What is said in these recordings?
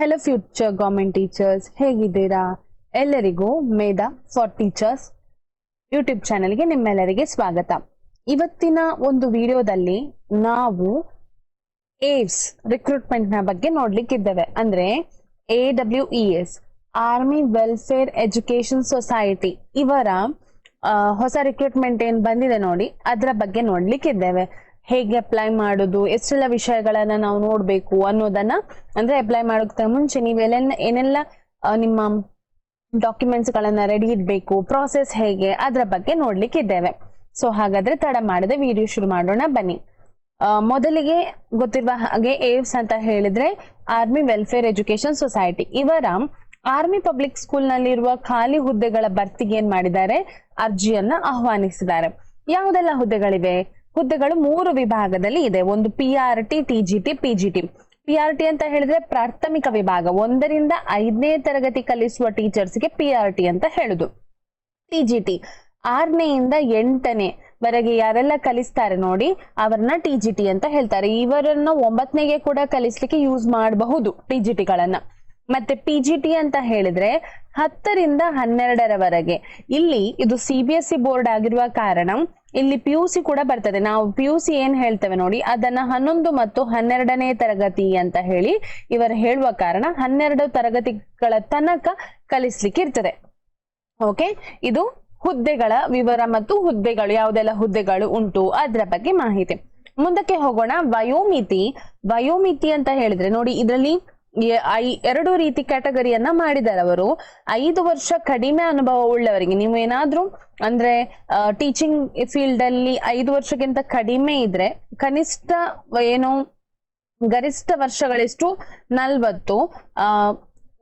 Hello future government teachers ಹೇಗಿದ್ದೀರಾ? ಎಲ್ಲರಿಗೂ ಮೇದ for teachers YouTube ಚಾನೆಲ್ಗೆ ನಿಮ್ಮೆಲ್ಲರಿಗೆ ಸ್ವಾಗತ. ಇವತ್ತಿನ ಒಂದು ವಿಡಿಯೋದಲ್ಲಿ ನಾವು ಏವ್ಸ್ ರಿಕ್ರೂಟ್ಮೆಂಟ್ನ ಬಗ್ಗೆ ನೋಡ್ಲಿಕ್ಕಿದ್ದೇವೆ. ಅಂದ್ರೆ A W E S army welfare education society ಇವರ ಹೊಸ ರಿಕ್ರೂಟ್ಮೆಂಟ್ ಏನ್ ಬಂದಿದೆ ನೋಡಿ, ಅದರ ಬಗ್ಗೆ ನೋಡ್ಲಿಕ್ಕಿದ್ದೇವೆ. ಹೇಗೆ ಅಪ್ಲೈ ಮಾಡೋದು, ಎಷ್ಟೆಲ್ಲ ವಿಷಯಗಳನ್ನ ನಾವು ನೋಡ್ಬೇಕು ಅನ್ನೋದನ್ನ ಅಂದ್ರೆ ಅಪ್ಲೈ ಮಾಡೋಕ್ಕಿಂತ ಮುಂಚೆ ನೀವೆಲ್ಲ ಏನೆಲ್ಲ ನಿಮ್ಮ ಡಾಕ್ಯುಮೆಂಟ್ಸ್ ಗಳನ್ನ ರೆಡಿ ಇಡ್ಬೇಕು ಪ್ರಾಸೆಸ್ ಹೇಗೆ, ಅದರ ಬಗ್ಗೆ ನೋಡ್ಲಿಕ್ಕಿದ್ದೇವೆ ಸೊ ಹಾಗಾದ್ರೆ ತಡ ಮಾಡದೆ ವಿಡಿಯೋ ಶುರು ಮಾಡೋಣ, ಬನ್ನಿ. ಮೊದಲಿಗೆ ಗೊತ್ತಿರುವ ಹಾಗೆ ಏವ್ಸ್ ಅಂತ ಹೇಳಿದ್ರೆ ಆರ್ಮಿ ವೆಲ್ಫೇರ್ ಎಜುಕೇಶನ್ ಸೊಸೈಟಿ ಇವರ ಆರ್ಮಿ ಪಬ್ಲಿಕ್ ಸ್ಕೂಲ್ ನಲ್ಲಿರುವ ಖಾಲಿ ಹುದ್ದೆಗಳ ಭರ್ತಿಗೆ ಏನ್ ಮಾಡಿದ್ದಾರೆ? ಅರ್ಜಿಯನ್ನ ಆಹ್ವಾನಿಸಿದ್ದಾರೆ. ಯಾವುದೆಲ್ಲ ಹುದ್ದೆಗಳಿವೆ? ಹುದ್ದೆಗಳು ಮೂರು ವಿಭಾಗದಲ್ಲಿ ಇದೆ. ಒಂದು P R T T G T P R T ಅಂತ ಹೇಳಿದ್ರೆ ಪ್ರಾಥಮಿಕ ವಿಭಾಗ. ಒಂದರಿಂದ ಐದನೇ ತರಗತಿ ಕಲಿಸುವ ಟೀಚರ್ಸ್ಗೆ ಪಿ ಆರ್ ಟಿ ಅಂತ ಹೇಳುದು. ಟಿಜಿಟಿ ಆರನೆಯಿಂದ ಎಂಟನೇ ವರೆಗೆ ಯಾರೆಲ್ಲ ಕಲಿಸ್ತಾರೆ ನೋಡಿ, ಅವರನ್ನ ಟಿ ಜಿ ಟಿ ಅಂತ ಹೇಳ್ತಾರೆ. ಇವರನ್ನ ಒಂಬತ್ತನೇಗೆ ಕೂಡ ಕಲಿಸ್ಲಿಕ್ಕೆ ಯೂಸ್ ಮಾಡಬಹುದು ಟಿ ಜಿ ಟಿಗಳನ್ನ ಮತ್ತೆ ಪಿ ಜಿ ಟಿ ಅಂತ ಹೇಳಿದ್ರೆ ಹತ್ತರಿಂದ ಹನ್ನೆರಡರವರೆಗೆ. ಇಲ್ಲಿ ಇದು C B S E board ಆಗಿರುವ ಕಾರಣ ಇಲ್ಲಿ ಪಿ ಯು ಸಿ ಕೂಡ ಬರ್ತದೆ. ನಾವು ಪಿ ಯು ಸಿ ಏನ್ ಹೇಳ್ತೇವೆ ನೋಡಿ, ಅದನ್ನ ಹನ್ನೊಂದು ಮತ್ತು ಹನ್ನೆರಡನೇ ತರಗತಿ ಅಂತ ಹೇಳಿ ಇವರು ಹೇಳುವ ಕಾರಣ ಹನ್ನೆರಡು ತರಗತಿಗಳ ತನಕ ಕಲಿಸ್ಲಿಕ್ಕೆ ಇರ್ತದೆ. ಓಕೆ ಇದು ಹುದ್ದೆಗಳ ವಿವರ ಮತ್ತು ಹುದ್ದೆಗಳು, ಯಾವುದೆಲ್ಲ ಹುದ್ದೆಗಳು ಉಂಟು ಅದರ ಬಗ್ಗೆ ಮಾಹಿತಿ. ಮುಂದಕ್ಕೆ ಹೋಗೋಣ. ವಯೋಮಿತಿ. ವಯೋಮಿತಿ ಅಂತ ಹೇಳಿದ್ರೆ ನೋಡಿ, ಇದರಲ್ಲಿ ಐ- ಎರಡು ರೀತಿ ಕ್ಯಾಟಗರಿಯನ್ನ ಮಾಡಿದ್ದಾರೆ ಅವರು. ಐದು ವರ್ಷ ಕಡಿಮೆ ಅನುಭವ ಉಳ್ಳವರಿಗೆ ನೀವು ಏನಾದ್ರೂ ಅಂದ್ರೆ ಟೀಚಿಂಗ್ ಫೀಲ್ಡ್ ಅಲ್ಲಿ ಐದು ವರ್ಷಕ್ಕಿಂತ ಕಡಿಮೆ ಇದ್ರೆ ಕನಿಷ್ಠ ಏನು ಗರಿಷ್ಠ ವರ್ಷಗಳೆಷ್ಟು ನಲ್ವತ್ತು, ಆ,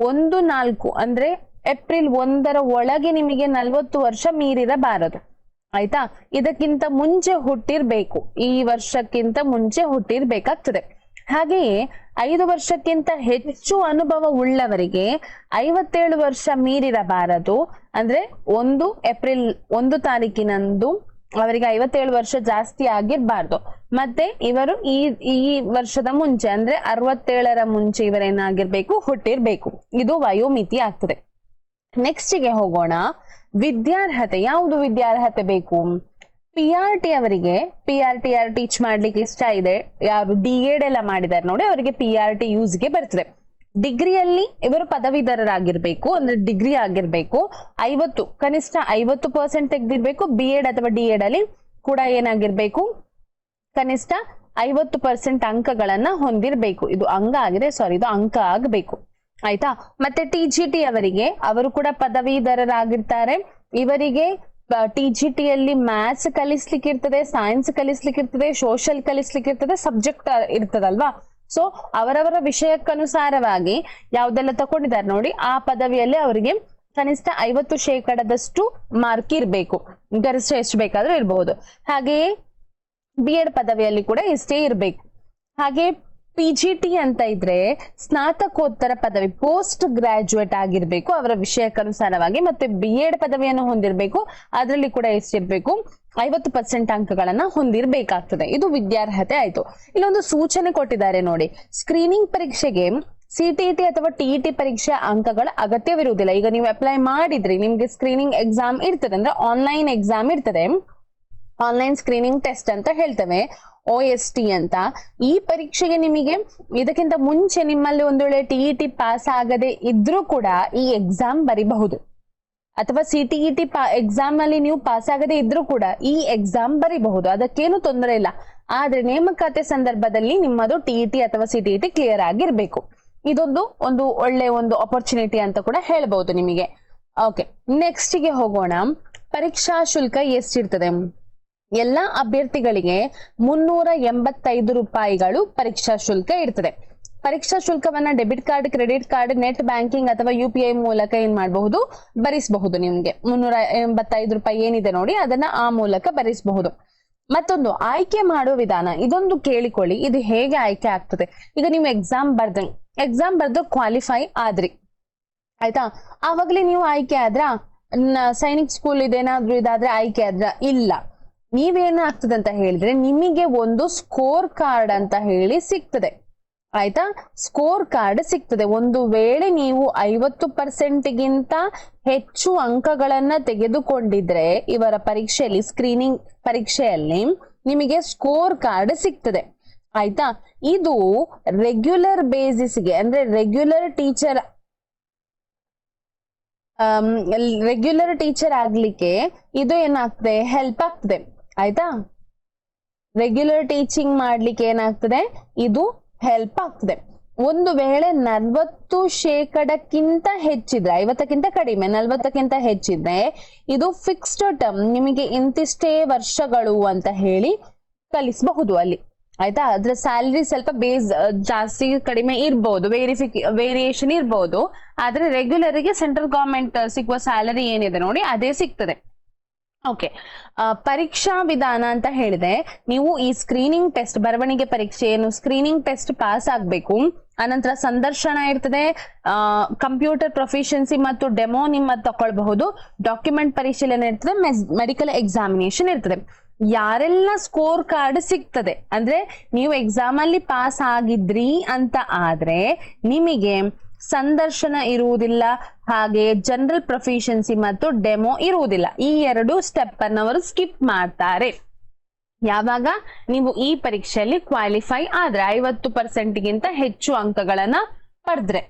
ಒಂದು ನಾಲ್ಕು ಅಂದ್ರೆ ಏಪ್ರಿಲ್ ಒಂದರ ಒಳಗೆ ನಿಮಗೆ ನಲ್ವತ್ತು ವರ್ಷ ಮೀರಿರಬಾರದು. ಆಯ್ತಾ? ಇದಕ್ಕಿಂತ ಮುಂಚೆ ಹುಟ್ಟಿರ್ಬೇಕು. ಈ ವರ್ಷಕ್ಕಿಂತ ಮುಂಚೆ ಹುಟ್ಟಿರ್ಬೇಕಾಗ್ತದೆ. ಹಾಗೆಯೇ ಐದು ವರ್ಷಕ್ಕಿಂತ ಹೆಚ್ಚು ಅನುಭವ ಉಳ್ಳವರಿಗೆ ಐವತ್ತೇಳು ವರ್ಷ ಮೀರಿರಬಾರದು. ಅಂದ್ರೆ ಒಂದು ಏಪ್ರಿಲ್ ಒಂದು ತಾರೀಕಿನಂದು ಅವರಿಗೆ ಐವತ್ತೇಳು ವರ್ಷ ಜಾಸ್ತಿ ಆಗಿರ್ಬಾರ್ದು. ಮತ್ತೆ ಇವರು ಈ ಈ ವರ್ಷದ ಮುಂಚೆ, ಅಂದ್ರೆ ಅರವತ್ತೇಳರ ಮುಂಚೆ ಇವರೇನಾಗಿರ್ಬೇಕು, ಹುಟ್ಟಿರ್ಬೇಕು. ಇದು ವಯೋಮಿತಿ ಆಗ್ತದೆ. ನೆಕ್ಸ್ಟ್ಗೆ ಹೋಗೋಣ. ವಿದ್ಯಾರ್ಹತೆ, ಯಾವುದು ವಿದ್ಯಾರ್ಹತೆ ಬೇಕು? ಪಿ ಆರ್ ಟಿ ಅವರಿಗೆ P R T R teach ಮಾಡ್ಲಿಕ್ಕೆ ಇಷ್ಟ ಇದೆ. ಯಾರು ಡಿ ಎಡ್ ಎಲ್ಲ ಮಾಡಿದ್ದಾರೆ ನೋಡಿ, ಅವರಿಗೆ ಪಿ ಆರ್ ಟಿ ಯೂಸ್ಗೆ ಬರ್ತದೆ. ಡಿಗ್ರಿಯಲ್ಲಿ ಇವರು ಪದವೀಧರರಾಗಿರ್ಬೇಕು, ಅಂದ್ರೆ ಡಿಗ್ರಿ ಆಗಿರ್ಬೇಕು, ಐವತ್ತು, ಕನಿಷ್ಠ ಐವತ್ತು ಪರ್ಸೆಂಟ್ ತೆಗೆದಿರ್ಬೇಕು ಬಿ ಎಡ್ ಅಥವಾ ಡಿ ಎಡ್ ಅಲ್ಲಿ ಕೂಡ ಏನಾಗಿರ್ಬೇಕು, ಕನಿಷ್ಠ ಐವತ್ತು ಪರ್ಸೆಂಟ್ ಅಂಕಗಳನ್ನ ಹೊಂದಿರಬೇಕು. ಇದು ಅಂಗ ಆಗಿದೆ ಸಾರಿ ಇದು ಅಂಕ ಆಗಬೇಕು. ಆಯ್ತಾ? ಮತ್ತೆ ಟಿ ಜಿ ಟಿ ಅವರಿಗೆ, ಅವರು ಕೂಡ ಪದವೀಧರರಾಗಿರ್ತಾರೆ. ಇವರಿಗೆ ಟಿ ಜಿ ಟಿ ಅಲ್ಲಿ ಮ್ಯಾಥ್ಸ್ ಕಲಿಸ್ಲಿಕ್ಕೆ ಇರ್ತದೆ ಸೈನ್ಸ್ ಕಲಿಸ್ಲಿಕ್ಕೆ ಇರ್ತದೆ ಸೋಷಿಯಲ್ ಕಲಿಸ್ಲಿಕ್ಕೆ ಇರ್ತದೆ ಸಬ್ಜೆಕ್ಟ್ ಇರ್ತದಲ್ವಾ? ಸೊ ಅವರವರ ವಿಷಯಕ್ಕನುಸಾರವಾಗಿ ಯಾವ್ದೆಲ್ಲ ತಗೊಂಡಿದ್ದಾರೆ ನೋಡಿ, ಆ ಪದವಿಯಲ್ಲಿ ಅವರಿಗೆ ಕನಿಷ್ಠ ಐವತ್ತು ಶೇಕಡದಷ್ಟು ಮಾರ್ಕ್ ಇರಬೇಕು. ಗರಿಷ್ಠ ಎಷ್ಟು ಬೇಕಾದ್ರೂ ಇರಬಹುದು ಹಾಗೆಯೇ ಬಿ ಎಡ್ ಪದವಿಯಲ್ಲಿ ಕೂಡ ಇಷ್ಟೇ ಇರಬೇಕು. ಹಾಗೆ ಪಿ ಜಿ ಟಿ ಅಂತ ಇದ್ರೆ ಸ್ನಾತಕೋತ್ತರ ಪದವಿ ಪೋಸ್ಟ್ ಗ್ರಾಜುಯೇಟ್ ಆಗಿರ್ಬೇಕು, ಅವರ ವಿಷಯಕ್ಕನುಸಾರವಾಗಿ ಮತ್ತೆ ಬಿ ಎಡ್ ಪದವಿಯನ್ನು ಹೊಂದಿರಬೇಕು, ಅದರಲ್ಲಿ ಕೂಡ ಎಷ್ಟಿರ್ಬೇಕು, ಐವತ್ತು ಪರ್ಸೆಂಟ್ ಅಂಕಗಳನ್ನ ಹೊಂದಿರಬೇಕಾಗ್ತದೆ. ಇದು ವಿದ್ಯಾರ್ಹತೆ ಆಯ್ತು. ಇಲ್ಲೊಂದು ಸೂಚನೆ ಕೊಟ್ಟಿದ್ದಾರೆ ನೋಡಿ. ಸ್ಕ್ರೀನಿಂಗ್ ಪರೀಕ್ಷೆಗೆ ಸಿಟಿಇಟಿ ಅಥವಾ ಟಿಇಟಿ ಪರೀಕ್ಷೆ ಅಂಕಗಳ ಅಗತ್ಯವಿರುವುದಿಲ್ಲ. ಈಗ ನೀವು ಅಪ್ಲೈ ಮಾಡಿದ್ರಿ ನಿಮ್ಗೆ ಸ್ಕ್ರೀನಿಂಗ್ ಎಕ್ಸಾಮ್ ಇರ್ತದೆ ಅಂದ್ರೆ ಆನ್ಲೈನ್ ಎಕ್ಸಾಮ್ ಇರ್ತದೆ. ಆನ್ಲೈನ್ ಸ್ಕ್ರೀನಿಂಗ್ ಟೆಸ್ಟ್ ಅಂತ ಹೇಳ್ತೇವೆ ಒ ಎಸ್ ಟಿ ಅಂತ. ಈ ಪರೀಕ್ಷೆಗೆ ನಿಮಗೆ ಇದಕ್ಕಿಂತ ಮುಂಚೆ ನಿಮ್ಮಲ್ಲಿ ಒಂದು ವೇಳೆ ಟಿ ಇ ಟಿ ಪಾಸ್ ಆಗದೆ ಇದ್ರೂ ಕೂಡ ಈ ಎಕ್ಸಾಮ್ ಬರಿಬಹುದು. ಅಥವಾ C T E T exam ಅಲ್ಲಿ ನೀವು ಪಾಸ್ ಆಗದೆ ಇದ್ರೂ ಕೂಡ ಈ ಎಕ್ಸಾಮ್ ಬರಿಬಹುದು. ಅದಕ್ಕೇನು ತೊಂದರೆ ಇಲ್ಲ. ಆದ್ರೆ ನೇಮಕಾತಿ ಸಂದರ್ಭದಲ್ಲಿ ನಿಮ್ಮದು ಟಿ ಇ ಟಿ ಅಥವಾ C T E T clear ಆಗಿರ್ಬೇಕು. ಇದೊಂದು ಒಂದು ಒಳ್ಳೆ ಒಂದು ಅಪರ್ಚುನಿಟಿ ಅಂತ ಕೂಡ ಹೇಳಬಹುದು ನಿಮಗೆ. ಓಕೆ ನೆಕ್ಸ್ಟ್ಗೆ ಹೋಗೋಣ. ಪರೀಕ್ಷಾ ಶುಲ್ಕ ಎಷ್ಟಿರ್ತದೆ? ಎಲ್ಲ ಅಭ್ಯರ್ಥಿಗಳಿಗೆ ಮುನ್ನೂರ ಎಂಬತ್ತೈದು ರೂಪಾಯಿಗಳು ಪರೀಕ್ಷಾ ಶುಲ್ಕ ಇರ್ತದೆ. ಪರೀಕ್ಷಾ ಶುಲ್ಕವನ್ನ debit card, credit card, net banking ಅಥವಾ ಯು ಪಿ ಐ ಮೂಲಕ ಏನ್ ಮಾಡಬಹುದು? ಭರಿಸಬಹುದು ನಿಮ್ಗೆ. ಮುನ್ನೂರ ಎಂಬತ್ತೈದು ರೂಪಾಯಿ ಏನಿದೆ ನೋಡಿ, ಅದನ್ನ ಆ ಮೂಲಕ ಭರಿಸಬಹುದು. ಮತ್ತೊಂದು, ಆಯ್ಕೆ ಮಾಡುವ ವಿಧಾನ. ಇದೊಂದು ಕೇಳಿಕೊಳ್ಳಿ, ಇದು ಹೇಗೆ ಆಯ್ಕೆ ಆಗ್ತದೆ. ಈಗ ನೀವು ಎಕ್ಸಾಮ್ ಬರ್ದ ಎಕ್ಸಾಮ್ ಬರ್ದು ಕ್ವಾಲಿಫೈ ಆದ್ರಿ. ಆಯ್ತಾ? ಆವಾಗ್ಲೇ ನೀವು ಆಯ್ಕೆ ಆದ್ರ? ಸೈನಿಕ್ ಸ್ಕೂಲ್ ಇದೇನಾದ್ರೂ ಇದಾದ್ರೆ ಆಯ್ಕೆ ಆದ್ರ? ಇಲ್ಲ. ನೀವೇನಾಗ್ತದೆ ಅಂತ ಹೇಳಿದ್ರೆ ನಿಮಗೆ ಒಂದು ಸ್ಕೋರ್ ಕಾರ್ಡ್ ಅಂತ ಹೇಳಿ ಸಿಗ್ತದೆ. ಆಯ್ತಾ? ಸ್ಕೋರ್ ಕಾರ್ಡ್ ಸಿಗ್ತದೆ. ಒಂದು ವೇಳೆ ನೀವು ಐವತ್ತು ಪರ್ಸೆಂಟ್ಗಿಂತ ಹೆಚ್ಚು ಅಂಕಗಳನ್ನ ತೆಗೆದುಕೊಂಡಿದ್ರೆ ಇವರ ಪರೀಕ್ಷೆಯಲ್ಲಿ ಸ್ಕ್ರೀನಿಂಗ್ ಪರೀಕ್ಷೆಯಲ್ಲಿ ನಿಮಗೆ ಸ್ಕೋರ್ ಕಾರ್ಡ್ ಸಿಗ್ತದೆ. ಆಯ್ತಾ? ಇದು ರೆಗ್ಯುಲರ್ ಬೇಸಿಸ್ಗೆ ಅಂದ್ರೆ ರೆಗ್ಯುಲರ್ ಟೀಚರ್ ರೆಗ್ಯುಲರ್ ಟೀಚರ್ ಆಗ್ಲಿಕ್ಕೆ ಇದು ಏನಾಗ್ತದೆ? ಹೆಲ್ಪ್ ಆಗ್ತದೆ. ಆಯ್ತಾ? ರೆಗ್ಯುಲರ್ ಟೀಚಿಂಗ್ ಮಾಡ್ಲಿಕ್ಕೆ ಏನಾಗ್ತದೆ? ಇದು ಹೆಲ್ಪ್ ಆಗ್ತದೆ. ಒಂದು ವೇಳೆ ನಲ್ವತ್ತು ಶೇಕಡಕ್ಕಿಂತ ಹೆಚ್ಚಿದ್ರೆ, ಐವತ್ತಕ್ಕಿಂತ ಕಡಿಮೆ, ನಲ್ವತ್ತಕ್ಕಿಂತ ಹೆಚ್ಚಿದ್ರೆ, ಇದು ಫಿಕ್ಸ್ಡ್ ಟರ್ಮ್ ನಿಮಗೆ ಇಂತಿಷ್ಟೇ ವರ್ಷಗಳು ಅಂತ ಹೇಳಿ ಕಲಿಸಬಹುದು ಅಲ್ಲಿ. ಆಯ್ತಾ? ಅದ್ರ ಸ್ಯಾಲರಿ ಸ್ವಲ್ಪ ಬೇಸ್ ಜಾಸ್ತಿ ಕಡಿಮೆ ಇರ್ಬೋದು ವೇರಿಫಿಕ್ ವೇರಿಯೇಷನ್ ಇರ್ಬೋದು. ಆದ್ರೆ ರೆಗ್ಯುಲರ್ಗೆ ಸೆಂಟ್ರಲ್ ಗವರ್ಮೆಂಟ್ ಸಿಗುವ ಸ್ಯಾಲರಿ ಏನಿದೆ ನೋಡಿ, ಅದೇ ಸಿಗ್ತದೆ. ಓಕೆ ಪರೀಕ್ಷಾ ವಿಧಾನ ಅಂತ ಹೇಳಿದೆ. ನೀವು ಈ ಸ್ಕ್ರೀನಿಂಗ್ ಟೆಸ್ಟ್ ಬರವಣಿಗೆ ಪರೀಕ್ಷೆ ಏನು ಸ್ಕ್ರೀನಿಂಗ್ ಟೆಸ್ಟ್ ಪಾಸ್ ಆಗಬೇಕು. ಅನಂತರ ಸಂದರ್ಶನ ಇರ್ತದೆ. ಕಂಪ್ಯೂಟರ್ ಪ್ರೊಫಿಷಿಯನ್ಸಿ ಮತ್ತು ಡೆಮೋ ನಿಮ್ಮ ತಗೊಳ್ಬಹುದು. ಡಾಕ್ಯುಮೆಂಟ್ ಪರಿಶೀಲನೆ ಇರ್ತದೆ. ಮೆಡಿಕಲ್ ಎಕ್ಸಾಮಿನೇಷನ್ ಇರ್ತದೆ. ಯಾರೆಲ್ಲ ಸ್ಕೋರ್ ಕಾರ್ಡ್ ಸಿಗ್ತದೆ, ಅಂದ್ರೆ ನೀವು ಎಕ್ಸಾಮ್ ಅಲ್ಲಿ ಪಾಸ್ ಆಗಿದ್ರಿ ಅಂತ ಆದ್ರೆ ನಿಮಗೆ ಸಂದರ್ಶನ ಇರುವುದಿಲ್ಲ, ಹಾಗೆ ಜನರಲ್ ಪ್ರೊಫಿಷಿಯನ್ಸಿ ಮತ್ತು ಡೆಮೋ ಇರುವುದಿಲ್ಲ. ಈ ಎರಡು ಸ್ಟೆಪ್ ಅನ್ನು ಅವರು ಸ್ಕಿಪ್ ಮಾಡ್ತಾರೆ. ಯಾವಾಗ? ನೀವು ಈ ಪರೀಕ್ಷೆಯಲ್ಲಿ ಕ್ವಾಲಿಫೈ ಆದ್ರೆ ಐವತ್ತು ಪರ್ಸೆಂಟ್ಗಿಂತ ಹೆಚ್ಚು ಅಂಕಗಳನ್ನ ಪಡೆದ್ರೆ.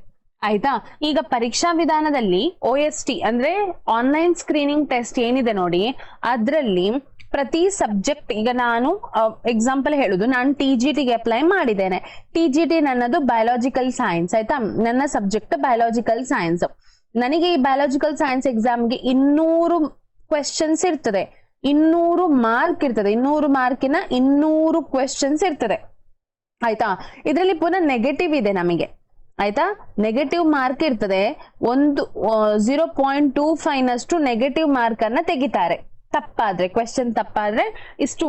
ಆಯ್ತಾ? ಈಗ ಪರೀಕ್ಷಾ ವಿಧಾನದಲ್ಲಿ ಒ ಎಸ್ ಟಿ ಅಂದ್ರೆ ಆನ್ಲೈನ್ ಸ್ಕ್ರೀನಿಂಗ್ ಟೆಸ್ಟ್ ಏನಿದೆ ನೋಡಿ, ಅದ್ರಲ್ಲಿ ಪ್ರತಿ ಸಬ್ಜೆಕ್ಟ್, ಈಗ ನಾನು ಎಕ್ಸಾಂಪಲ್ ಹೇಳುದು, ನಾನು ಟಿ ಜಿ ಟಿಗೆ ಅಪ್ಲೈ ಮಾಡಿದ್ದೇನೆ. ಟಿ ಜಿ ಟಿ ನನ್ನದು ಬಯಾಲಜಿಕಲ್ ಸೈನ್ಸ್ ಆಯ್ತಾ? ನನ್ನ ಸಬ್ಜೆಕ್ಟ್ ಬಯಾಲಜಿಕಲ್ ಸೈನ್ಸ್ ನನಗೆ ಈ ಬಯಾಲಜಿಕಲ್ ಸೈನ್ಸ್ ಎಕ್ಸಾಮ್ಗೆ ಇನ್ನೂರು ಕ್ವೆಶನ್ಸ್ ಇರ್ತದೆ. ಇನ್ನೂರು ಮಾರ್ಕ್ ಇರ್ತದೆ. ಇನ್ನೂರು ಮಾರ್ಕಿನ ಇನ್ನೂರು ಕ್ವೆಶನ್ಸ್ ಇರ್ತದೆ. ಆಯ್ತಾ? ಇದರಲ್ಲಿ ಪುನಃ ನೆಗೆಟಿವ್ ಇದೆ ನಮಗೆ. ಆಯ್ತಾ? ನೆಗೆಟಿವ್ ಮಾರ್ಕ್ ಇರ್ತದೆ. ಒಂದು ಜೀರೋ ಪಾಯಿಂಟ್ ಟೂ ಫೈವ್ ನಷ್ಟು ನೆಗೆಟಿವ್ ಮಾರ್ಕ್ ಅನ್ನ ತೆಗಿತಾರೆ. ತಪ್ಪಾದ್ರೆ ಕ್ವೆಶನ್ ತಪ್ಪಾದ್ರೆ, ಇಷ್ಟು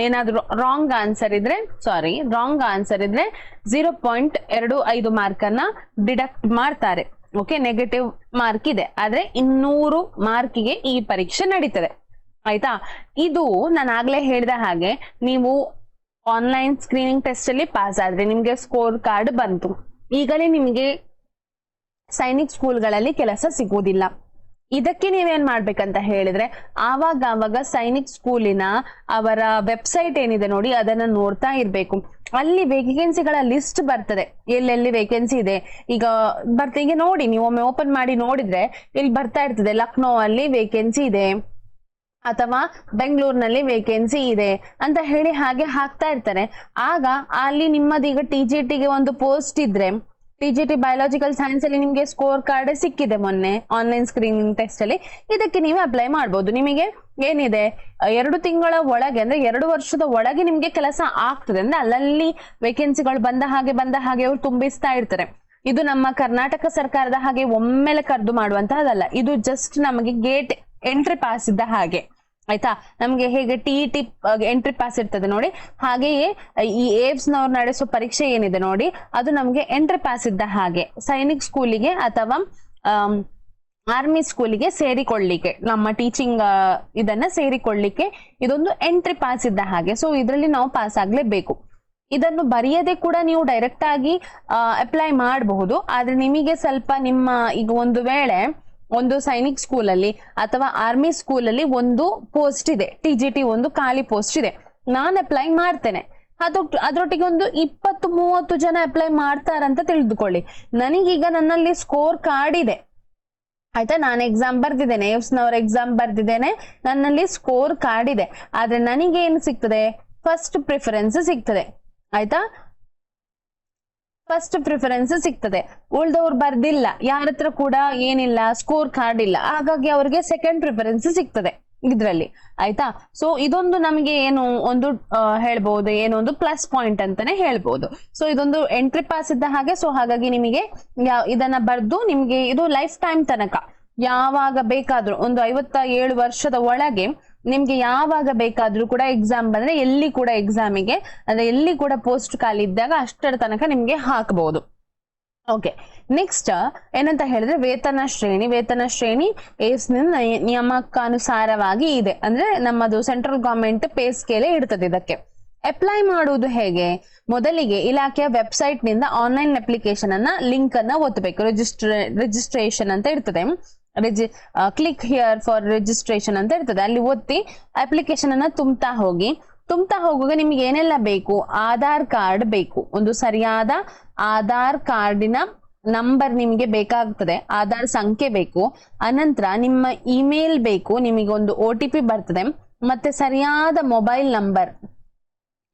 ಏನಾದ್ರು ರಾಂಗ್ ಆನ್ಸರ್ ಇದ್ರೆ ಸಾರಿ ರಾಂಗ್ ಆನ್ಸರ್ ಇದ್ರೆ ಜೀರೋ ಪಾಯಿಂಟ್ ಎರಡು ಐದು ಮಾರ್ಕ್ ಅನ್ನ ಡಿಡಕ್ಟ್ ಮಾಡ್ತಾರೆ. ಓಕೆ ನೆಗೆಟಿವ್ ಮಾರ್ಕ್ ಇದೆ. ಆದ್ರೆ ಇನ್ನೂರು ಮಾರ್ಕಿಗೆ ಈ ಪರೀಕ್ಷೆ ನಡೀತದೆ. ಆಯ್ತಾ? ಇದು ನಾನು ಆಗ್ಲೇ ಹೇಳಿದ ಹಾಗೆ ನೀವು ಆನ್ಲೈನ್ ಸ್ಕ್ರೀನಿಂಗ್ ಟೆಸ್ಟ್ ಅಲ್ಲಿ ಪಾಸ್ ಆದ್ರೆ ನಿಮ್ಗೆ ಸ್ಕೋರ್ ಕಾರ್ಡ್ ಬಂತು. ಈಗಲೇ ನಿಮಗೆ ಸೈನಿಕ್ ಸ್ಕೂಲ್ಗಳಲ್ಲಿ ಕೆಲಸ ಸಿಗುವುದಿಲ್ಲ. ಇದಕ್ಕೆ ನೀವೇನ್ ಮಾಡ್ಬೇಕಂತ ಹೇಳಿದ್ರೆ ಆವಾಗ ಆವಾಗ ಸೈನಿಕ್ ಸ್ಕೂಲಿನ ಅವರ ವೆಬ್ಸೈಟ್ ಏನಿದೆ ನೋಡಿ, ಅದನ್ನ ನೋಡ್ತಾ ಇರ್ಬೇಕು. ಅಲ್ಲಿ ವೇಕೆನ್ಸಿಗಳ ಲಿಸ್ಟ್ ಬರ್ತದೆ. ಎಲ್ಲೆಲ್ಲಿ ವೇಕೆನ್ಸಿ ಇದೆ? ಈಗ ಬರ್ತಾ, ಈಗ ನೋಡಿ, ನೀವು ಒಮ್ಮೆ ಓಪನ್ ಮಾಡಿ ನೋಡಿದ್ರೆ, ಇಲ್ಲಿ ಬರ್ತಾ ಇರ್ತದೆ ಲಕ್ನೋ ಅಲ್ಲಿ ವೇಕೆನ್ಸಿ ಇದೆ, ಅಥವಾ ಬೆಂಗಳೂರಿನಲ್ಲಿ ವೇಕೆನ್ಸಿ ಇದೆ ಅಂತ ಹೇಳಿ ಹಾಗೆ ಹಾಕ್ತಾ ಇರ್ತಾರೆ. ಆಗ ಅಲ್ಲಿ ನಿಮ್ಮದೀಗ ಟಿ ಜಿ ಟಿಗೆ ಒಂದು ಪೋಸ್ಟ್ ಇದ್ರೆ T G T biological science ಅಲ್ಲಿ ನಿಮ್ಗೆ ಸ್ಕೋರ್ ಕಾರ್ಡ್ ಸಿಕ್ಕಿದೆ ಮೊನ್ನೆ ಆನ್ಲೈನ್ ಸ್ಕ್ರೀನಿಂಗ್ ಟೆಸ್ಟ್ ಅಲ್ಲಿ. ಇದಕ್ಕೆ ನೀವು ಅಪ್ಲೈ ಮಾಡಬಹುದು ನಿಮಗೆ ಏನಿದೆ? ಎರಡು ತಿಂಗಳ ಒಳಗೆ ಅಂದ್ರೆ ಎರಡು ವರ್ಷದ ಒಳಗೆ ನಿಮ್ಗೆ ಕೆಲಸ ಆಗ್ತದೆ. ಅಂದ್ರೆ ಅಲ್ಲಲ್ಲಿ ವೇಕೆನ್ಸಿಗಳು ಬಂದ ಹಾಗೆ ಬಂದ ಹಾಗೆ ಅವ್ರು ತುಂಬಿಸ್ತಾ ಇರ್ತಾರೆ. ಇದು ನಮ್ಮ ಕರ್ನಾಟಕ ಸರ್ಕಾರದ ಹಾಗೆ ಒಮ್ಮೆಲೆ ಕರೆದು ಮಾಡುವಂತಹದಲ್ಲ. ಇದು ಜಸ್ಟ್ ನಮಗೆ ಗೇಟ್ ಎಂಟ್ರಿ ಪಾಸ್ ಇದ್ದ ಹಾಗೆ. ಆಯ್ತಾ? ನಮ್ಗೆ ಹೇಗೆ ಟಿ ಟಿ ಎಂಟ್ರಿ ಪಾಸ್ ಇರ್ತದೆ ನೋಡಿ. ಹಾಗೆಯೇ ಈ ಏವ್ಸ್ ನವ್ರು ನಡೆಸೋ ಪರೀಕ್ಷೆ ಏನಿದೆ ನೋಡಿ, ಅದು ನಮ್ಗೆ ಎಂಟ್ರಿ ಪಾಸ್ ಇದ್ದ ಹಾಗೆ. ಸೈನಿಕ್ ಸ್ಕೂಲಿಗೆ ಅಥವಾ ಆರ್ಮಿ ಸ್ಕೂಲಿಗೆ ಸೇರಿಕೊಳ್ಳಿಕ್ಕೆ, ನಮ್ಮ ಟೀಚಿಂಗ್ ಇದನ್ನ ಸೇರಿಕೊಳ್ಳಿಕ್ಕೆ ಇದೊಂದು ಎಂಟ್ರಿ ಪಾಸ್ ಇದ್ದ ಹಾಗೆ. ಸೊ ಇದರಲ್ಲಿ ನಾವು ಪಾಸ್ ಆಗ್ಲೇಬೇಕು. ಇದನ್ನು ಬರೆಯದೆ ಕೂಡ ನೀವು ಡೈರೆಕ್ಟ್ ಆಗಿ ಅಪ್ಲೈ ಮಾಡಬಹುದು. ಆದ್ರೆ ನಿಮಗೆ ಸ್ವಲ್ಪ ನಿಮ್ಮ, ಈಗ ಒಂದು ವೇಳೆ ಒಂದು ಸೈನಿಕ್ ಸ್ಕೂಲ್ ಅಲ್ಲಿ ಅಥವಾ ಆರ್ಮಿ ಸ್ಕೂಲ್ ಅಲ್ಲಿ ಒಂದು ಪೋಸ್ಟ್ ಇದೆ ಟಿ ಜಿ ಟಿ ಒಂದು ಖಾಲಿ ಪೋಸ್ಟ್ ಇದೆ. ನಾನು ಅಪ್ಲೈ ಮಾಡ್ತೇನೆ. ಅದು, ಅದರೊಟ್ಟಿಗೆ ಒಂದು ಇಪ್ಪತ್ತು, ಮೂವತ್ತು ಜನ ಅಪ್ಲೈ ಮಾಡ್ತಾರಂತ ತಿಳಿದುಕೊಳ್ಳಿ. ನನಗೀಗ ನನ್ನಲ್ಲಿ ಸ್ಕೋರ್ ಕಾರ್ಡ್ ಇದೆ. ಆಯ್ತಾ? ನಾನು ಎಕ್ಸಾಮ್ ಬರ್ದಿದ್ದೇನೆ ನವರ ಎಕ್ಸಾಮ್ ಬರ್ದಿದ್ದೇನೆ, ನನ್ನಲ್ಲಿ ಸ್ಕೋರ್ ಕಾರ್ಡ್ ಇದೆ. ಆದ್ರೆ ನನಗೆ ಏನು ಸಿಗ್ತದೆ? ಫಸ್ಟ್ ಪ್ರಿಫರೆನ್ಸ್ ಸಿಗ್ತದೆ. ಆಯ್ತಾ? ಫಸ್ಟ್ ಪ್ರಿಫರೆನ್ಸ್ ಸಿಗ್ತದೆ. ಉಳ್ದವ್ರು ಬರ್ದಿಲ್ಲ ಯಾರ ಹತ್ರ ಕೂಡ ಏನಿಲ್ಲ ಸ್ಕೋರ್ ಕಾರ್ಡ್ ಇಲ್ಲ, ಹಾಗಾಗಿ ಅವ್ರಿಗೆ ಸೆಕೆಂಡ್ ಪ್ರಿಫರೆನ್ಸ್ ಸಿಗ್ತದೆ ಇದ್ರಲ್ಲಿ, ಆಯ್ತಾ? ಸೊ ಇದೊಂದು ನಮಗೆ ಏನು ಒಂದು ಹೇಳ್ಬಹುದು ಏನೊಂದು ಪ್ಲಸ್ ಪಾಯಿಂಟ್ ಅಂತಾನೆ ಹೇಳ್ಬಹುದು ಸೊ ಇದೊಂದು ಎಂಟ್ರಿ ಪಾಸ್ ಇದ್ದ ಹಾಗೆ ಸೊ ಹಾಗಾಗಿ ನಿಮಗೆ ಇದನ್ನ ಬರ್ದು ನಿಮ್ಗೆ ಇದು ಲೈಫ್ ಟೈಮ್ ತನಕ. ಯಾವಾಗ ಬೇಕಾದ್ರೂ, ಒಂದು ಐವತ್ತ ಏಳು ವರ್ಷದ ಒಳಗೆ ನಿಮ್ಗೆ ಯಾವಾಗ ಬೇಕಾದ್ರೂ ಕೂಡ ಎಕ್ಸಾಮ್ ಬಂದ್ರೆ ಎಲ್ಲಿ ಕೂಡ ಎಕ್ಸಾಮಿಗೆ ಅಂದ್ರೆ ಎಲ್ಲಿ ಕೂಡ ಪೋಸ್ಟ್ ಖಾಲಿ ಇದ್ದಾಗ ಅಷ್ಟರ ತನಕ ನಿಮ್ಗೆ ಹಾಕಬಹುದು ಓಕೆ ನೆಕ್ಸ್ಟ್ ಏನಂತ ಹೇಳಿದ್ರೆ ವೇತನ ಶ್ರೇಣಿ ವೇತನ ಶ್ರೇಣಿ ಏಸ್ ನಿಯಮಕ್ಕಾನುಸಾರವಾಗಿ ಇದೆ. ಅಂದ್ರೆ ನಮ್ಮದು ಸೆಂಟ್ರಲ್ ಗವರ್ಮೆಂಟ್ ಪೇ ಸ್ಕೇಲ್ ಇಡ್ತದೆ ಇದಕ್ಕೆ. ಅಪ್ಲೈ ಮಾಡುವುದು ಹೇಗೆ? ಮೊದಲಿಗೆ ಇಲಾಖೆಯ ವೆಬ್ಸೈಟ್ನಿಂದ ಆನ್ಲೈನ್ ಅಪ್ಲಿಕೇಶನ್ ಅನ್ನ ಲಿಂಕ್ ಅನ್ನ ಒತ್ತಬೇಕು ರಿಜಿಸ್ಟ್ರೇ ರಿಜಿಸ್ಟ್ರೇಷನ್ ಅಂತ ಇರ್ತದೆ. ಕ್ಲಿಕ್ ಹಿಯರ್ ಫಾರ್ ರಿಜಿಸ್ಟ್ರೇಷನ್ ಅಂತ ಇರ್ತದೆ. ಅಲ್ಲಿ ಒತ್ತಿ ಅಪ್ಲಿಕೇಶನ್ ಅನ್ನ ತುಂಬ್ತಾ ಹೋಗಿ. ತುಂಬ್ತಾ ಹೋಗುವಾಗ ನಿಮ್ಗೆ ಏನೆಲ್ಲ ಬೇಕು? ಆಧಾರ್ ಕಾರ್ಡ್ ಬೇಕು. ಒಂದು ಸರಿಯಾದ ಆಧಾರ್ ಕಾರ್ಡಿನ ನಂಬರ್ ನಿಮಗೆ ಬೇಕಾಗ್ತದೆ. ಆಧಾರ್ ಸಂಖ್ಯೆ ಬೇಕು. ಅನಂತರ ನಿಮ್ಮ ಇಮೇಲ್ ಬೇಕು. ನಿಮಗೆ ಒಂದು ಒ ಟಿ ಪಿ ಬರ್ತದೆ. ಮತ್ತೆ ಸರಿಯಾದ ಮೊಬೈಲ್ ನಂಬರ್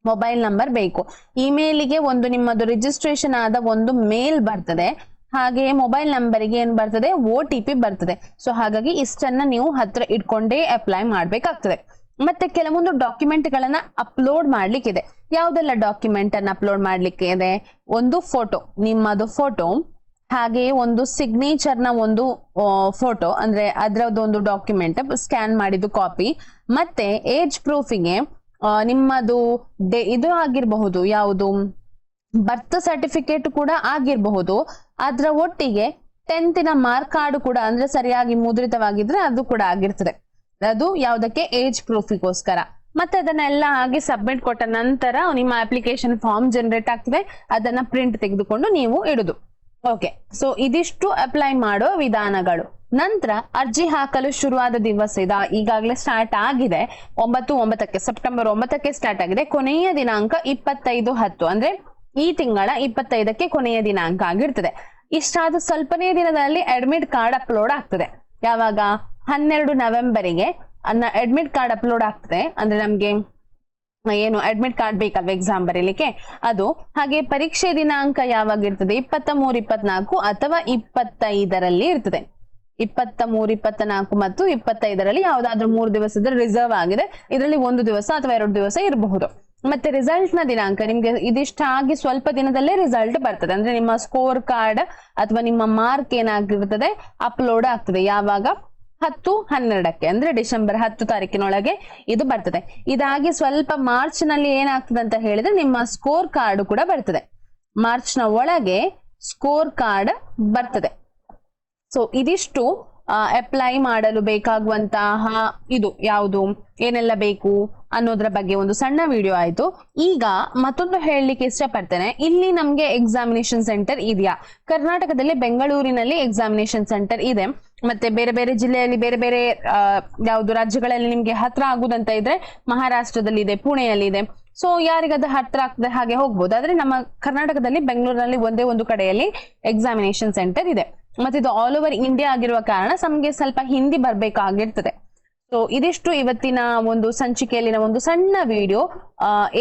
ಮೊಬೈಲ್ ನಂಬರ್ ಬೇಕು. ಇಮೇಲಿಗೆ ಒಂದು ನಿಮ್ಮದು ರಿಜಿಸ್ಟ್ರೇಷನ್ ಆದ ಒಂದು ಮೇಲ್ ಬರ್ತದೆ. ಹಾಗೆ ಮೊಬೈಲ್ ನಂಬರಿಗೆ ಏನ್ ಬರ್ತದೆ? ಒ ಟಿ ಪಿ ಬರ್ತದೆ. ಸೊ ಹಾಗಾಗಿ ಇಷ್ಟನ್ನ ನೀವು ಹತ್ರ ಇಟ್ಕೊಂಡೇ ಅಪ್ಲೈ ಮಾಡ್ಬೇಕಾಗ್ತದೆ. ಮತ್ತೆ ಕೆಲವೊಂದು ಡಾಕ್ಯುಮೆಂಟ್ ಗಳನ್ನ ಅಪ್ಲೋಡ್ ಮಾಡ್ಲಿಕ್ಕಿದೆ. ಯಾವ್ದೆಲ್ಲ ಡಾಕ್ಯುಮೆಂಟ್ ಅನ್ನ ಅಪ್ಲೋಡ್ ಮಾಡ್ಲಿಕ್ಕೆ ಇದೆ ಒಂದು ಫೋಟೋ ನಿಮ್ಮದು ಫೋಟೋ ಹಾಗೆ ಒಂದು ಸಿಗ್ನೇಚರ್ನ ಒಂದು ಫೋಟೋ ಅಂದ್ರೆ ಅದರದೊಂದು ಡಾಕ್ಯುಮೆಂಟ್ ಸ್ಕ್ಯಾನ್ ಮಾಡಿದ್ದು ಕಾಪಿ ಮತ್ತೆ ಏಜ್ ಪ್ರೂಫಿಗೆ ನಿಮ್ಮದು ಇದು ಆಗಿರಬಹುದು, ಯಾವುದು? ಬರ್ತ್ ಸರ್ಟಿಫಿಕೇಟ್ ಕೂಡ ಆಗಿರಬಹುದು. ಅದರ ಒಟ್ಟಿಗೆ ಟೆಂತಿನ ಮಾರ್ಕ್ ಕಾರ್ಡ್ ಕೂಡ ಅಂದ್ರೆ ಸರಿಯಾಗಿ ಮುದ್ರಿತವಾಗಿದ್ರೆ ಅದು ಕೂಡ ಆಗಿರ್ತದೆ. ಅದು ಯಾವುದಕ್ಕೆ? ಏಜ್ ಪ್ರೂಫಿಗೋಸ್ಕರ ಮತ್ತೆ ಅದನ್ನೆಲ್ಲ ಆಗಿ ಸಬ್ಮಿಟ್ ಕೊಟ್ಟ ನಂತರ ನಿಮ್ಮ ಅಪ್ಲಿಕೇಶನ್ ಫಾರ್ಮ್ ಜನರೇಟ್ ಆಗ್ತದೆ. ಅದನ್ನ ಪ್ರಿಂಟ್ ತೆಗೆದುಕೊಂಡು ನೀವು ಇಡುದು. ಓಕೆ ಸೊ ಇದಿಷ್ಟು ಅಪ್ಲೈ ಮಾಡೋ ವಿಧಾನಗಳು. ನಂತರ ಅರ್ಜಿ ಹಾಕಲು ಶುರುವಾದ ದಿವಸ ಇದ. ಈಗಾಗಲೇ ಸ್ಟಾರ್ಟ್ ಆಗಿದೆ. ಒಂಬತ್ತು, ಒಂಬತ್ತಕ್ಕೆ ಸೆಪ್ಟೆಂಬರ್ ಒಂಬತ್ತಕ್ಕೆ ಸ್ಟಾರ್ಟ್ ಆಗಿದೆ. ಕೊನೆಯ ದಿನಾಂಕ ಇಪ್ಪತ್ತೈದು ಹತ್ತು. ಅಂದ್ರೆ ಈ ತಿಂಗಳ ಇಪ್ಪತ್ತೈದಕ್ಕೆ ಕೊನೆಯ ದಿನಾಂಕ ಆಗಿರ್ತದೆ. ಇಷ್ಟಾದ ಸ್ವಲ್ಪನೇ ದಿನದಲ್ಲಿ ಅಡ್ಮಿಟ್ ಕಾರ್ಡ್ ಅಪ್ಲೋಡ್ ಆಗ್ತದೆ. ಯಾವಾಗ? ಹನ್ನೆರಡು ನವೆಂಬರಿಗೆ. ಅನ್ನ ಅಡ್ಮಿಟ್ ಕಾರ್ಡ್ ಅಪ್ಲೋಡ್ ಆಗ್ತದೆ. ಅಂದ್ರೆ ನಮ್ಗೆ, ಏನು ಅಡ್ಮಿಟ್ ಕಾರ್ಡ್ ಬೇಕಲ್ವ ಎಕ್ಸಾಮ್ ಬರೀಲಿಕ್ಕೆ? ಅದು. ಹಾಗೆ ಪರೀಕ್ಷೆ ದಿನಾಂಕ ಯಾವಾಗ ಇರ್ತದೆ? ಇಪ್ಪತ್ತ ಮೂರು ಇಪ್ಪತ್ನಾಲ್ಕು ಅಥವಾ ಇಪ್ಪತ್ತೈದರಲ್ಲಿ ಇರ್ತದೆ. ಇಪ್ಪತ್ತ ಮೂರು ಇಪ್ಪತ್ತ ನಾಲ್ಕು ಮತ್ತು ಇಪ್ಪತ್ತೈದರಲ್ಲಿ ಯಾವ್ದಾದ್ರು ಮೂರು ದಿವಸದ ರಿಸರ್ವ್ ಆಗಿದೆ. ಇದರಲ್ಲಿ ಒಂದು ದಿವಸ ಅಥವಾ ಎರಡು ದಿವಸ ಇರಬಹುದು. ಮತ್ತೆ ರಿಸಲ್ಟ್ನ ದಿನಾಂಕ, ನಿಮ್ಗೆ ಇದಿಷ್ಟಾಗಿ ಸ್ವಲ್ಪ ದಿನದಲ್ಲೇ ರಿಸಲ್ಟ್ ಬರ್ತದೆ. ಅಂದ್ರೆ ನಿಮ್ಮ ಸ್ಕೋರ್ ಕಾರ್ಡ್ ಅಥವಾ ನಿಮ್ಮ ಮಾರ್ಕ್ ಏನಾಗಿರ್ತದೆ ಅಪ್ಲೋಡ್ ಆಗ್ತದೆ. ಯಾವಾಗ? ಹತ್ತು ಹನ್ನೆರಡಕ್ಕೆ. ಅಂದ್ರೆ ಡಿಸೆಂಬರ್ ಹತ್ತು ತಾರೀಕಿನೊಳಗೆ ಇದು ಬರ್ತದೆ. ಇದಾಗಿ ಸ್ವಲ್ಪ ಮಾರ್ಚ್ನಲ್ಲಿ ಏನಾಗ್ತದೆ ಅಂತ ಹೇಳಿದ್ರೆ ನಿಮ್ಮ ಸ್ಕೋರ್ ಕಾರ್ಡ್ ಕೂಡ ಬರ್ತದೆ. ಮಾರ್ಚ್ನ ಒಳಗೆ ಸ್ಕೋರ್ ಕಾರ್ಡ್ ಬರ್ತದೆ. ಸೊ ಇದಿಷ್ಟು ಅಪ್ಲೈ ಮಾಡಲು ಬೇಕಾಗುವಂತಹ ಇದು ಯಾವುದು? ಏನೆಲ್ಲ ಬೇಕು? ಅನ್ನೋದ್ರ ಬಗ್ಗೆ ಒಂದು ಸಣ್ಣ ವಿಡಿಯೋ ಆಯ್ತು. ಈಗ ಮತ್ತೊಂದು ಹೇಳಲಿಕ್ಕೆ ಇಷ್ಟಪಡ್ತೇನೆ. ಇಲ್ಲಿ ನಮ್ಗೆ ಎಕ್ಸಾಮಿನೇಷನ್ ಸೆಂಟರ್ ಇದೆಯಾ? ಕರ್ನಾಟಕದಲ್ಲಿ ಬೆಂಗಳೂರಿನಲ್ಲಿ ಎಕ್ಸಾಮಿನೇಷನ್ ಸೆಂಟರ್ ಇದೆ. ಮತ್ತೆ ಬೇರೆ ಬೇರೆ ಜಿಲ್ಲೆಯಲ್ಲಿ ಬೇರೆ ಬೇರೆ ಯಾವುದು ರಾಜ್ಯಗಳಲ್ಲಿ ನಿಮ್ಗೆ ಹತ್ರ ಆಗುದಂತ ಇದ್ರೆ ಮಹಾರಾಷ್ಟ್ರದಲ್ಲಿ ಇದೆ, ಪುಣೆಯಲ್ಲಿ ಇದೆ. ಸೊ ಯಾರಿಗದ ಹತ್ರ ಆಗ್ತದೆ ಹಾಗೆ ಹೋಗ್ಬೋದು. ಆದ್ರೆ ನಮ್ಮ ಕರ್ನಾಟಕದಲ್ಲಿ ಬೆಂಗಳೂರಿನಲ್ಲಿ ಒಂದೇ ಒಂದು ಕಡೆಯಲ್ಲಿ ಎಕ್ಸಾಮಿನೇಷನ್ ಸೆಂಟರ್ ಇದೆ. ಮತ್ತೆ ಇದು ಆಲ್ ಓವರ್ ಇಂಡಿಯಾ ಆಗಿರುವ ಕಾರಣ ನಮ್ಗೆ ಸ್ವಲ್ಪ ಹಿಂದಿ ಬರ್ಬೇಕಾಗಿರ್ತದೆ. ಸೊ ಇದಿಷ್ಟು ಇವತ್ತಿನ ಒಂದು ಸಂಚಿಕೆಯಲ್ಲಿನ ಒಂದು ಸಣ್ಣ ವಿಡಿಯೋ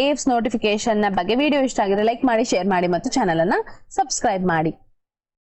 ಏಪ್ಸ್ ನೋಟಿಫಿಕೇಶನ್ ಬಗ್ಗೆ ವಿಡಿಯೋ ಇಷ್ಟ ಆಗಿದ್ರೆ ಲೈಕ್ ಮಾಡಿ ಶೇರ್ ಮಾಡಿ ಮತ್ತು ಚಾನಲ್ ಅನ್ನ ಸಬ್ಸ್ಕ್ರೈಬ್ ಮಾಡಿ.